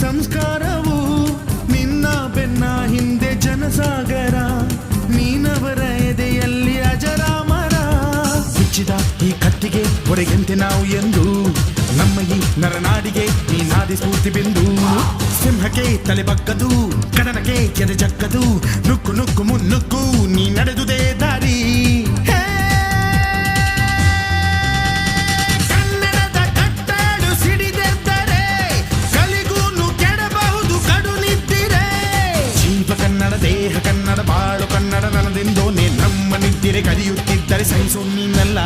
ಸಂಸ್ಕಾರವು ನಿನ್ನ ಬೆನ್ನ ಹಿಂದೆ ಜನಸಾಗರ, ನೀನವರ ಎದೆಯಲ್ಲಿ ಅಜರಾಮರ. ಬಿಚ್ಚಿದ ಈ ಕತ್ತಿಗೆ ಹೊರಗೆಂತೆ ನಾವು ಎಂದು, ನಮ್ಮ ಈ ನರನಾಡಿಗೆ ಈ ನಾದಿ ಸ್ಫೂರ್ತಿ ಬಿಂದು. ಸಿಂಹಕ್ಕೆ ತಲೆ ಬಗ್ಗದು, ಕದನಕ್ಕೆ ಜಕ್ಕದು ನುಕ್ಕು ನುಕ್ಕು ಮುನ್ನುಕ್ಕು, ನೀ ದಾರಿ ದೇಹ ಕನ್ನಡ ಬಾಳು ಕನ್ನಡ ನನದೆಂದು ನೀ ನಮ್ಮ ನಿದ್ದಿರೆ ಕಲಿಯುತ್ತಿದ್ದರೆ ಸಹಿಸು ನೀನಲ್ಲ